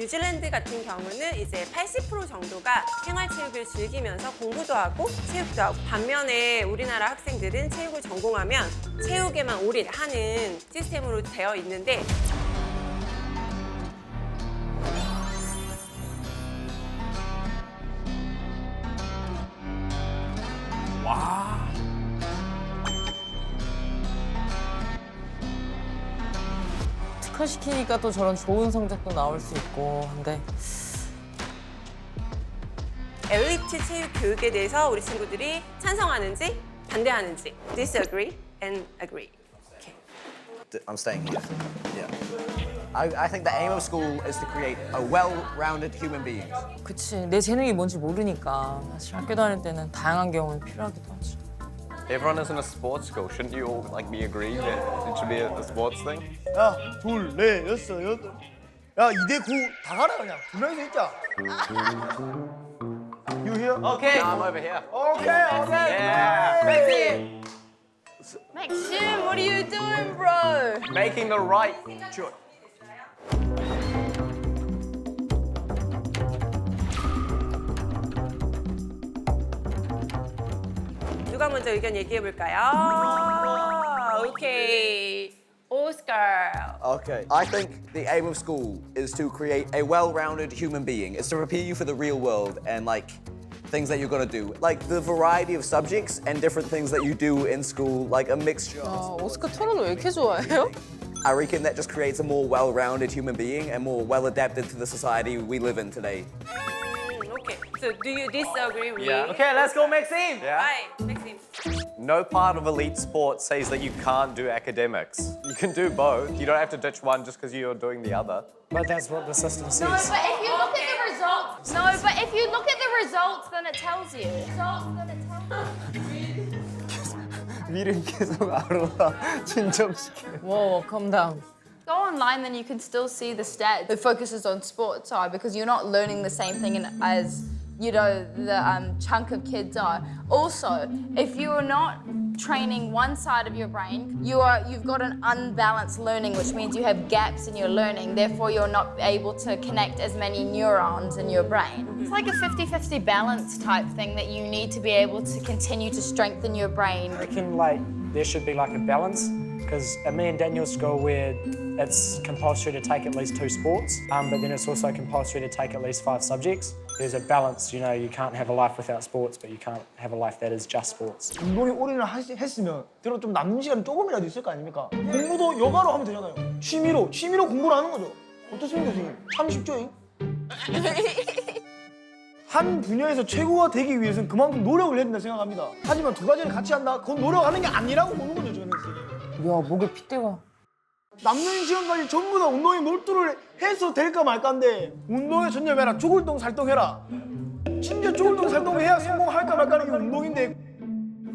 뉴질랜드 같은 경우는 이제 80% 정도가 생활체육을 즐기면서 공부도 하고 체육도 하고 반면에 우리나라 학생들은 체육을 전공하면 체육에만 올인하는 시스템으로 되어 있는데 특화시키니까 또 저런 좋은 성적도 나올 수 있고 한데 엘리트 체육 교육에 대해서 우리 친구들이 찬성하는지 반대하는지 disagree and agree. I'm staying here. Yeah. I, I think the aim of school is to create a well-rounded human being. 그치 내 재능이 뭔지 모르니까 사실 학교 다닐 때는 다양한 경험이 필요하기도 하지 Everyone is in a sports school. Shouldn't you all like be agreed that it should be a, a sports thing? 야, 둘, 넷, 여섯, 여덟. 야, 2대 9 다 가라 그냥. 두 명이서 있자. You here? Okay. I'm over here. Okay, okay. Yeah. Maxim, what are you doing, bro? Making the right choice. 누가 먼저 의견 얘기해 볼까요? 오케이. 오스카. Okay. I think the aim of school is to create a well-rounded human being. It's to prepare you for the real world and like things that you're gonna do. Like the variety of subjects and different things that you do in school, like a mixture. 아, 오스카 토론 왜 이렇게 좋아해요? I reckon that just creates a more well-rounded human being and more well-adapted to the society we live in today. 음, 오케이. So do you disagree with Yeah. me? Okay, let's go, Maxime. Yeah. Right, Maxim. No part of elite sport says that you can't do academics. You can do both. You don't have to ditch one just because you're doing the other. But that's what the system No, says. but if you look at the results, no, but if you look at the results, then it tells you. Results, then it tells you. 미를 계속 알아봐. 진정시켜. 워 컴다운 Go online, then you can still see the stat. It focuses on sports side because you're not learning the same thing in- as you know the um, chunk of kids are. Also, if you are not training one side of your brain, you are you've got an unbalanced learning, which means you have gaps in your learning. Therefore, you're not able to connect as many neurons in your brain. It's like a 50-50 balance type thing that you need to be able to continue to strengthen your brain. I reckon like there should be like a balance because at me and Daniel's school where it's compulsory to take at least two sports, um, but then it's also compulsory to take at least five subjects. There's a balance, you know, you can't have a life without sports, but you can't have a life that is just sports. 운동에 올인을 하시- 했으면 들어 좀 남는 시간이 조금이라도 있을 거 아닙니까? 공부도 여가로 하면 되잖아요. 취미로, 취미로 공부를 하는 거죠. 어떻습니까, 선생님? 참 쉽죠? 잉? 한 분야에서 최고가 되기 위해서는 그만큼 노력을 해야 된다 생각합니다. 하지만 두 가지를 같이 한다? 그건 노력하는 게 아니라고 보는 거죠, 목에 핏대가. 남는 시간까지 전부 다 운동에 몰두를 해서 될까 말까인데 운동에 전념해라. 조글동 살동해라. 진짜 조글동 살동해야 성공할까 말까는 게 운동인데.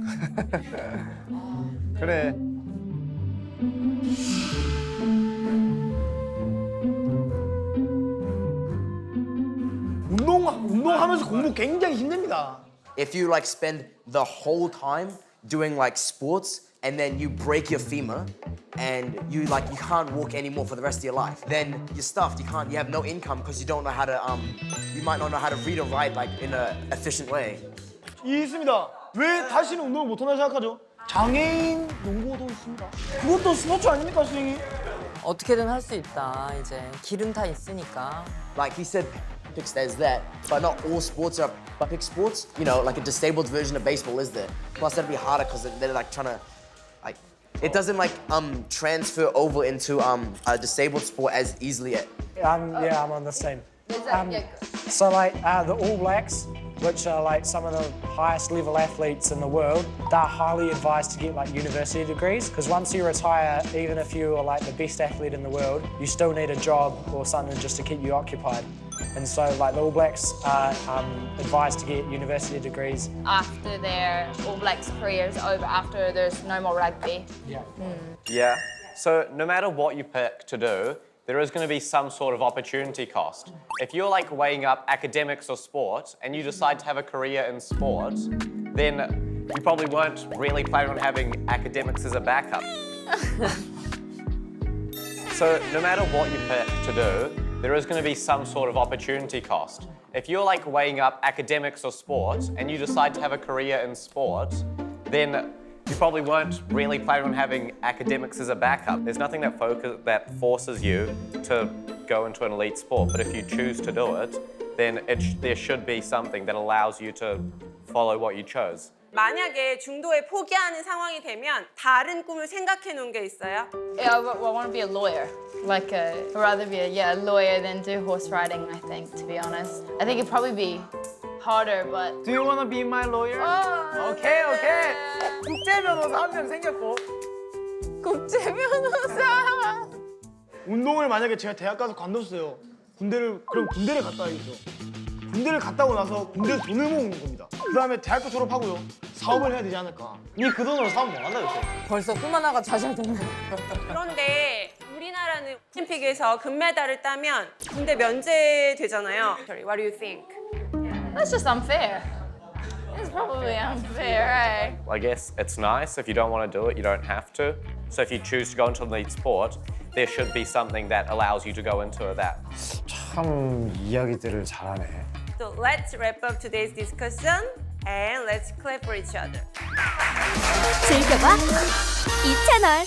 그래. 운동, 운동하면서 공부 굉장히 힘듭니다. If you like spend the whole time doing like sports and then you break your femur and you like you can't walk anymore for the rest of your life then you're stuffed you can't you have no income because you don't know how to um you might not know how to read or write like in a efficient way 이 있습니다 왜 다시는 운동을 못한다 생각하죠? 장애인 농구도 있습니다 그것도 스포츠 아닙니까 선생님? 어떻게든 할 수 있다 이제 길은 다 있으니까 like he said Olympics there's that but not all sports are Olympic sports you know like a disabled version of baseball is there plus that'd be harder because they're like trying to like it doesn't like um transfer over into um a disabled sport as easily Um, yeah, I'm on the team. Um, so like uh, the All Blacks, which are like some of the highest level athletes in the world, they're highly advised to get like university degrees because once you retire, even if you are like the best athlete in the world, you still need a job or something just to keep you occupied. And so like the All Blacks are um, advised to get university degrees. After their All Blacks careers over, after there's no more rugby. Yeah. Yeah. So no matter what you pick to do, there is going to be some sort of opportunity cost. If you're like weighing up academics or sport and you decide to have a career in sport, then you probably weren't really planning on having academics as a backup. so no matter what you pick to do, there is going to be some sort of opportunity cost. If you're like weighing up academics or sport and you decide to have a career in sport, then you probably weren't really planning on having academics as a backup. There's nothing that focus that forces you to go into an elite sport, but if you choose to do it, then it sh- there should be something that allows you to follow what you chose. 만약에 중도에 포기하는 상황이 되면 다른 꿈을 생각해 놓은 게 있어요? Yeah, I, want to be a lawyer. Like a, I'd rather be a yeah a lawyer than do horse riding. I think, to be honest, I think it'd probably be harder, but. Do you wanna be my lawyer? Oh, 오케이 오케이 국제 변호사 한 명 생겼고 국제 변호사. 운동을 만약에 제가 대학 가서 관뒀어요 군대를 그럼 군대를 갔다 와야겠죠 군대를 갔다 오고 나서 군대 돈을 모으는 겁니다 그 다음에 대학교 졸업하고요 사업을 해야 되지 않을까 니 그 돈으로 사업 뭐 한다 요새 벌써 꿈 하나가 좌절됐네. 그런데 우리나라는 올림픽에서 금메달을 따면 군대 면제되잖아요. Sorry, what do you think? That's just unfair. It's probably unfair, right? I guess it's nice. If you don't want to do it, you don't have to. So if you choose to go into an elite sport, there should be something that allows you to go into that. 참 이야기들을 잘하네. So let's wrap up today's discussion and let's clap for each other. 즐겨봐 이 채널.